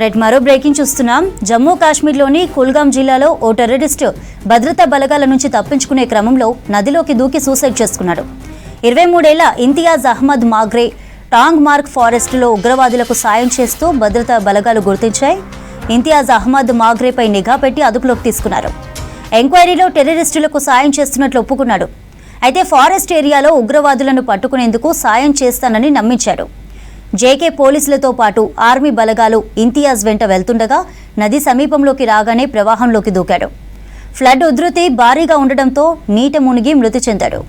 Right మరో breaking చూస్తున్నాం. జమ్మూ కాశ్మీర్లోని కుల్గాం జిల్లాలో ఓ టెర్రరిస్ట్ భద్రతా బలగాల నుంచి తప్పించుకునే క్రమంలో నదిలోకి దూకి సూసైడ్ చేసుకున్నాడు. ఇరవై మూడేళ్ళ ఇంతియాజ్ అహ్మద్ మాగ్రే టాంగ్ మార్క్ ఫారెస్ట్లో ఉగ్రవాదులకు సాయం చేస్తూ భద్రతా బలగాలు గుర్తించాయి. ఇంతియాజ్ అహ్మద్ మాగ్రేపై నిఘా పెట్టి అదుపులోకి తీసుకున్నారు. ఎంక్వైరీలో టెర్రరిస్టులకు సాయం చేస్తున్నట్లు ఒప్పుకున్నాడు. అయితే ఫారెస్ట్ ఏరియాలో ఉగ్రవాదులను పట్టుకునేందుకు సాయం చేస్తానని నమ్మించాడు. జేకే పోలీసులతో పాటు ఆర్మీ బలగాలు ఇంతియాజ్ వెంట వెళ్తుండగా నది సమీపంలోకి రాగానే ప్రవాహంలోకి దూకాడు. ఫ్లడ్ ఉధృతి భారీగా ఉండడంతో నీట మునిగి మృతి చెందాడు.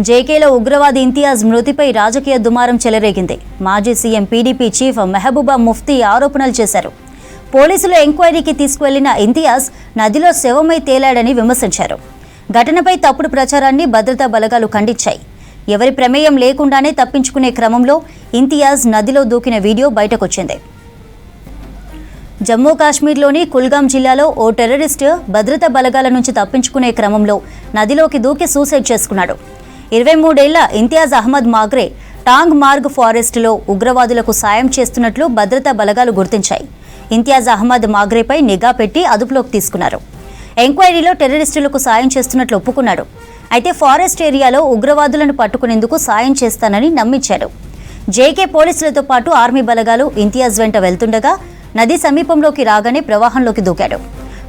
జేకేలో ఉగ్రవాది ఇంతియాజ్ మృతిపై రాజకీయ దుమారం చెలరేగింది. మాజీ CM PDP chief Mehbooba Mufti ఆరోపణలు చేశారు. పోలీసులు ఎంక్వైరీకి తీసుకువెళ్ళిన ఇంతియాజ్ నదిలో శవమై తేలాడని విమర్శించారు. ఘటనపై తప్పుడు ప్రచారాన్ని భద్రతా బలగాలు ఖండించాయి. ఎవరి ప్రమేయం లేకుండానే తప్పించుకునే క్రమంలో ఇంతియాజ్ నదిలో దూకిన వీడియో బయటకొచ్చింది. జమ్మూ కాశ్మీర్లోని కుల్గాం జిల్లాలో ఓ టెర్రరిస్ట్ భద్రతా బలగాల నుంచి తప్పించుకునే క్రమంలో నదిలోకి దూకి సూసైడ్ చేసుకున్నాడు. ఇరవై మూడేళ్ళ ఇంతియాజ్ అహ్మద్ మాగ్రే టాంగ్ మార్గ్ ఫారెస్ట్లో ఉగ్రవాదులకు సాయం చేస్తున్నట్లు భద్రతా బలగాలు గుర్తించాయి. ఇంతియాజ్ అహ్మద్ మాగ్రేపై నిఘా పెట్టి అదుపులోకి తీసుకున్నారు. ఎంక్వైరీలో టెర్రరిస్టులకు సాయం చేస్తున్నట్లు ఒప్పుకున్నాడు. అయితే ఫారెస్ట్ ఏరియాలో ఉగ్రవాదులను పట్టుకునేందుకు సాయం చేస్తానని నమ్మించాడు జేకే పోలీసులతో పాటు ఆర్మీ బలగాలు ఇంతియాజ్ వెంట వెళ్తుండగా నది సమీపంలోకి రాగానే ప్రవాహంలోకి దూకాడు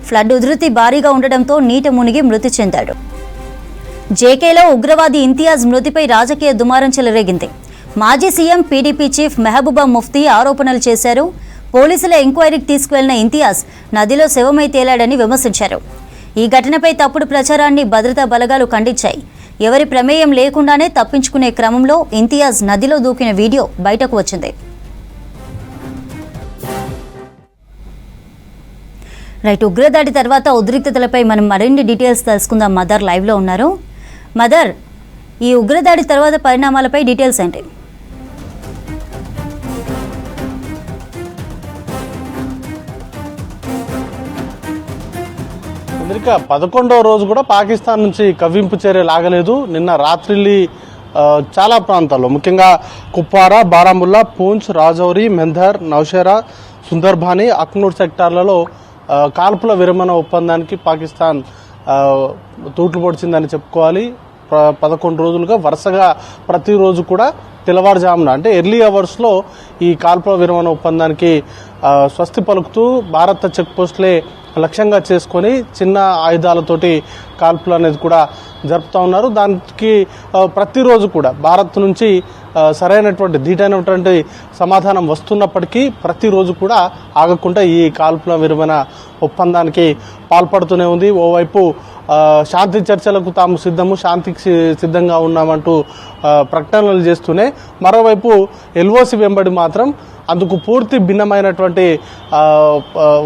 ఫ్లడ్ ఉధృతి భారీగా ఉండడంతో నీట మునిగి మృతి చెందాడు. జేకేలో ఉగ్రవాది ఇంతియాజ్ మృతిపై రాజకీయ దుమారం చెలరేగింది. మాజీ CM PDP chief Mehbooba Mufti ఆరోపణలు చేశారు. పోలీసుల ఎంక్వైరీకి తీసుకువెళ్ళిన ఇంతియాజ్ నదిలో శవమై తేలాడని విమర్శించారు. ఈ ఘటనపై తప్పుడు ప్రచారాన్ని భద్రతా బలగాలు ఖండించాయి. ఎవరి ప్రమేయం లేకుండానే తప్పించుకునే క్రమంలో ఇంతియాజ్ నదిలో దూకిన వీడియో బయటకు వచ్చింది. రైట్ ఉగ్రదాడి తర్వాత ఉద్రిక్తతలపై మనం మరిన్ని డీటెయిల్స్ తెలుసుకుందాం. మదర్ లైవ్లో ఉన్నారు. మదర్ ఈ ఉగ్రదాడి తర్వాత పరిణామాలపై డీటెయిల్స్ ఏంటి? అమెరికా పదకొండవ రోజు కూడా పాకిస్తాన్ నుంచి కవ్వింపు చర్య లాగలేదు. నిన్న రాత్రిల్లి చాలా ప్రాంతాల్లో ముఖ్యంగా కుప్వారా బారాముల్లా పూంచ్ రాజౌరి మెంధర్ నౌషేరా సుందర్భాని అక్నూర్ సెక్టార్లలో కాల్పుల విరమణ ఒప్పందానికి పాకిస్తాన్ తూట్లు పొడిచిందని చెప్పుకోవాలి. ప- పదకొండు రోజులుగా వరుసగా ప్రతిరోజు కూడా తెల్లవారుజామున అంటే ఎర్లీ అవర్స్లో ఈ కాల్పుల విరమణ ఒప్పందానికి స్వస్తి పలుకుతూ భారత చెక్ పోస్ట్లే లక్ష్యంగా చేసుకొని చిన్న ఆయుధాలతోటి కాల్పులు అనేది కూడా జరుపుతూ ఉన్నారు. దానికి ప్రతిరోజు కూడా భారత్ నుంచి సరైనటువంటి ధీటైనటువంటి సమాధానం వస్తున్నప్పటికీ ప్రతిరోజు కూడా ఆగకుండా ఈ కాల్పుల విరమణ ఒప్పందానికి పాల్పడుతూనే ఉంది. ఓవైపు శాంతి చర్చలకు తాము సిద్ధము శాంతికి సిద్ధంగా ఉన్నామంటూ ప్రకటనలు చేస్తూనే మరోవైపు ఎల్ఓసి వెంబడి మాత్రం అందుకు పూర్తి భిన్నమైనటువంటి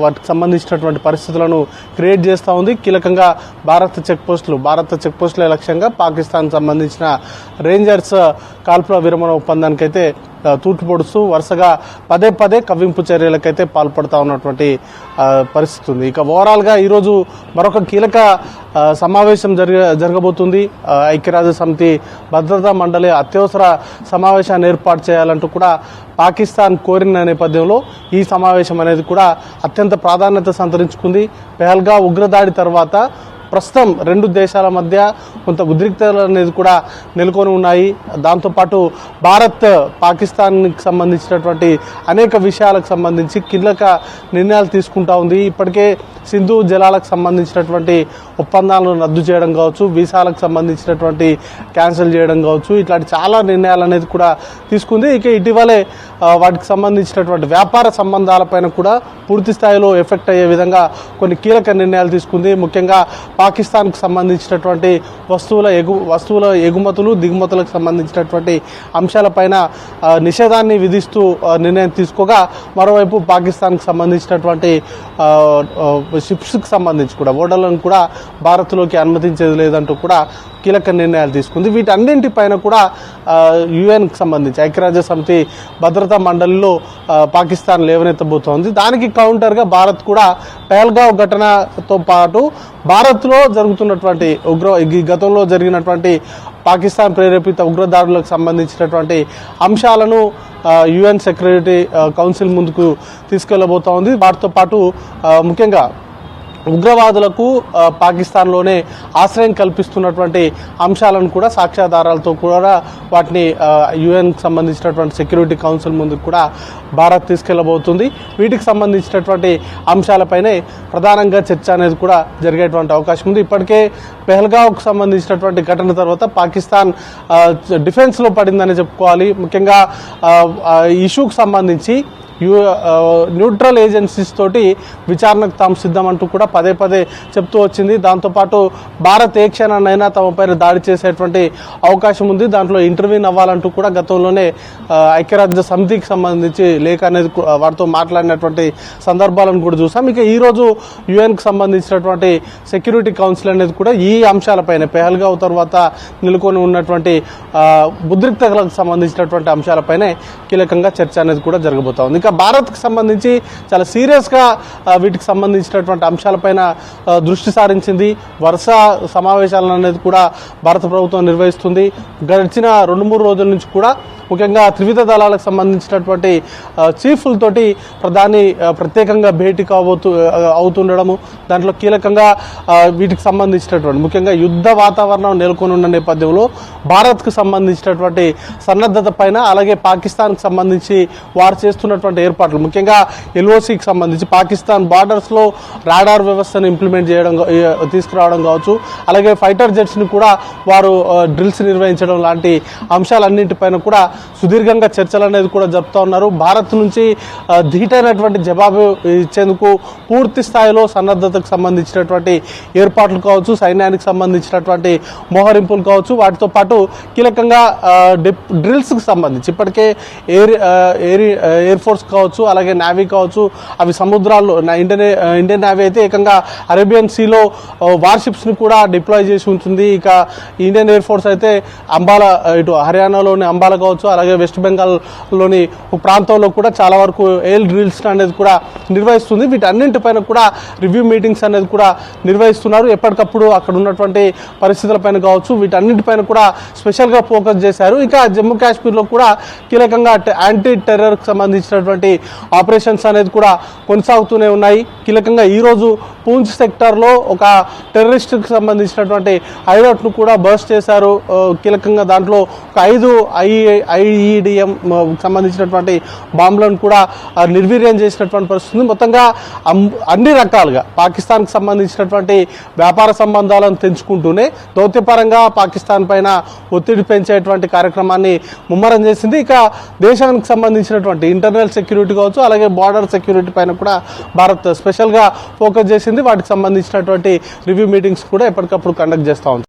వాటికి సంబంధించినటువంటి పరిస్థితులను క్రియేట్ చేస్తూ ఉంది. కీలకంగా భారత చెక్ పోస్టులు భారత చెక్ పోస్టుల లక్ష్యంగా పాకిస్తాన్ సంబంధించిన రేంజర్స్ కాల్పుల విరమణ ఒప్పందానికైతే తూట్లు పొడుస్తూ వరుసగా పదే పదే కవ్వింపు చర్యలకైతే పాల్పడుతూ ఉన్నటువంటి పరిస్థితి ఉంది. ఇక ఓవరాల్గా ఈరోజు మరొక కీలక సమావేశం జరిగ జరగబోతుంది. ఐక్యరాజ్య సమితి భద్రతా మండలి అత్యవసర సమావేశాన్ని ఏర్పాటు చేయాలంటూ కూడా పాకిస్తాన్ కోరిన నేపథ్యంలో ఈ సమావేశం అనేది కూడా అత్యంత ప్రాధాన్యత సంతరించుకుంది. పెహల్గా ఉగ్రదాడి తర్వాత ప్రస్తుతం రెండు దేశాల మధ్య కొంత ఉద్రిక్తలు అనేది కూడా నెలకొని ఉన్నాయి. దాంతోపాటు భారత్ పాకిస్తాన్కి సంబంధించినటువంటి అనేక విషయాలకు సంబంధించి కీలక నిర్ణయాలు తీసుకుంటా ఉంది. ఇప్పటికే సింధు జలాలకు సంబంధించినటువంటి ఒప్పందాలను రద్దు చేయడం కావచ్చు వీసాలకు సంబంధించినటువంటి క్యాన్సిల్ చేయడం కావచ్చు ఇట్లాంటి చాలా నిర్ణయాలు అనేది కూడా తీసుకుంది. ఇక ఇటీవలే వాటికి సంబంధించినటువంటి వ్యాపార సంబంధాలపైన కూడా పూర్తి స్థాయిలో ఎఫెక్ట్ అయ్యే విధంగా కొన్ని కీలక నిర్ణయాలు తీసుకుంది. ముఖ్యంగా పాకిస్తాన్కు సంబంధించినటువంటి వస్తువుల ఎగు వస్తువుల ఎగుమతులు దిగుమతులకు సంబంధించినటువంటి అంశాలపైన నిషేధాన్ని విధిస్తూ నిర్ణయం తీసుకోగా మరోవైపు పాకిస్తాన్కు సంబంధించినటువంటి షిప్స్కి సంబంధించి కూడా ఓడలను కూడా భారత్లోకి అనుమతించేది లేదంటూ కూడా కీలక నిర్ణయాలు తీసుకుంది. వీటన్నింటిపైన కూడా యుఎన్కి సంబంధించి ఐక్యరాజ్య సమితి భద్రతా మండలిలో పాకిస్తాన్ లేవనెత్తబోతోంది. దానికి కౌంటర్గా భారత్ కూడా పెహల్గావ్ ఘటనతో పాటు భారత్లో జరుగుతున్నటువంటి ఉగ్ర గతంలో జరిగినటువంటి పాకిస్తాన్ ప్రేరేపిత ఉగ్రదాడులకు సంబంధించినటువంటి అంశాలను యుఎన్ సెక్యూరిటీ కౌన్సిల్ ముందుకు తీసుకెళ్ళబోతోంది. వాటితో పాటు ముఖ్యంగా ఉగ్రవాదులకు పాకిస్తాన్లోనే ఆశ్రయం కల్పిస్తున్నటువంటి అంశాలను కూడా సాక్ష్యాధారాలతో కూడా వాటిని యుఎన్కి సంబంధించినటువంటి సెక్యూరిటీ కౌన్సిల్ ముందుకు కూడా భారత్ తీసుకెళ్ళబోతుంది. వీటికి సంబంధించినటువంటి అంశాలపైనే ప్రధానంగా చర్చ అనేది కూడా జరిగేటువంటి అవకాశం ఉంది. ఇప్పటికే పెహల్గావ్కు సంబంధించినటువంటి ఘటన తర్వాత పాకిస్తాన్ డిఫెన్స్లో పడిందని చెప్పుకోవాలి. ముఖ్యంగా ఇష్యూకి సంబంధించి యూ న్యూట్రల్ ఏజెన్సీస్ తోటి విచారణకు తాము సిద్ధమంటూ కూడా పదే పదే చెప్తూ వచ్చింది. దాంతోపాటు భారత్ ఏ క్షణాన్నైనా తమపై దాడి చేసేటువంటి అవకాశం ఉంది. దాంట్లో ఇంటర్వ్యూన్ అవ్వాలంటూ కూడా గతంలోనే ఐక్యరాజ్య సమితికి సంబంధించి లేఖ అనేది వారితో మాట్లాడినటువంటి సందర్భాలను కూడా చూసాం. ఇక ఈరోజు యుఎన్కి సంబంధించినటువంటి సెక్యూరిటీ కౌన్సిల్ అనేది కూడా ఈ అంశాలపైన పెహల్గావ్ తర్వాత నెలకొని ఉన్నటువంటి ఆ, ఉద్రిక్తతలకు సంబంధించినటువంటి అంశాలపైనే కీలకంగా చర్చ అనేది కూడా జరగబోతా ఉంది. ఇక భారత్కి సంబంధించి చాలా సీరియస్గా వీటికి సంబంధించినటువంటి అంశాలపైన దృష్టి సారించింది. వరుస సమావేశాలను అనేది కూడా భారత ప్రభుత్వం నిర్వహిస్తుంది. గడిచిన రెండు మూడు రోజుల నుంచి కూడా ముఖ్యంగా త్రివిధ దళాలకు సంబంధించినటువంటి చీఫ్లతోటి ప్రధాని ప్రత్యేకంగా భేటీ కాబోతు అవుతుండడము దాంట్లో కీలకంగా వీటికి సంబంధించినటువంటి ముఖ్యంగా యుద్ధ వాతావరణం నెలకొని ఉన్న నేపథ్యంలో భారత్కు సంబంధించినటువంటి సన్నద్ధత పైన అలాగే పాకిస్తాన్కి సంబంధించి వారు చేస్తున్నటువంటి ఏర్పాట్లు ముఖ్యంగా ఎల్ఓసికి సంబంధించి పాకిస్తాన్ బార్డర్స్లో రాడార్ వ్యవస్థను ఇంప్లిమెంట్ చేయడం తీసుకురావడం కావచ్చు అలాగే ఫైటర్ జెట్స్ని కూడా వారు డ్రిల్స్ నిర్వహించడం లాంటి అంశాలన్నింటిపైన కూడా సుదీర్ఘంగా చర్చలు అనేది కూడా జరుపుతూ ఉన్నారు. భారత్ నుంచి ధీటైనటువంటి జవాబు ఇచ్చేందుకు పూర్తి స్థాయిలో సన్నద్ధతకు సంబంధించినటువంటి ఏర్పాట్లు కావచ్చు సైన్యానికి సంబంధించినటువంటి మోహరింపులు కావచ్చు వాటితో పాటు కీలకంగా డిప్ డ్రిల్స్కి సంబంధించి ఇప్పటికే ఎయిర్ ఎయిర్ ఎయిర్ ఫోర్స్ కావచ్చు అలాగే నావీ కావచ్చు అవి సముద్రాల్లో ఇండియన్ ఇండియన్ నావీ అయితే ఏకంగా అరేబియన్ సీలో వార్షిప్స్ని కూడా డిప్లాయ్ చేసి ఉంటుంది. ఇక ఇండియన్ ఎయిర్ ఫోర్స్ అయితే అంబాలా ఇటు హర్యానాలోని అంబాలా కావచ్చు అలాగే వెస్ట్ బెంగాల్లోని ప్రాంతంలో కూడా చాలా వరకు ఎయిల్ డ్రిల్స్ అనేది కూడా నిర్వహిస్తుంది. వీటన్నింటిపైన కూడా రివ్యూ మీటింగ్స్ అనేది కూడా నిర్వహిస్తున్నారు. ఎప్పటికప్పుడు అక్కడ ఉన్నటువంటి పరిస్థితులపైన కావచ్చు వీటన్నింటిపైన కూడా స్పెషల్గా ఫోకస్ చేశారు. ఇక జమ్మూ కాశ్మీర్లో కూడా కీలకంగా యాంటీ టెర్రర్కి సంబంధించినటువంటి ఆపరేషన్స్ అనేది కూడా కొనసాగుతూనే ఉన్నాయి. కీలకంగా ఈరోజు పూంచ్ సెక్టార్లో ఒక టెర్రరిస్ట్కి సంబంధించినటువంటి హైడౌట్ను కూడా బర్స్ట్ చేశారు. కీలకంగా దాంట్లో ఒక ఐదు ఐ ఐఈడిఎం సంబంధించినటువంటి బాంబులను కూడా నిర్వీర్యం చేసినటువంటి పరిస్థితి మొత్తంగా అన్ని రకాలుగా పాకిస్తాన్కి సంబంధించినటువంటి వ్యాపార సంబంధాలను తెంచుకుంటూనే దౌత్యపరంగా పాకిస్తాన్ పైన ఒత్తిడి పెంచేటువంటి కార్యక్రమాన్ని ముమ్మరం చేసింది. ఇక దేశానికి సంబంధించినటువంటి ఇంటర్నల్ సెక్యూరిటీ కావచ్చు అలాగే బార్డర్ సెక్యూరిటీ పైన కూడా భారత్ స్పెషల్గా ఫోకస్ చేసింది. వాటికి సంబంధించినటువంటి రివ్యూ మీటింగ్స్ కూడా ఎప్పటికప్పుడు కండక్ట్ చేస్తూ ఉంది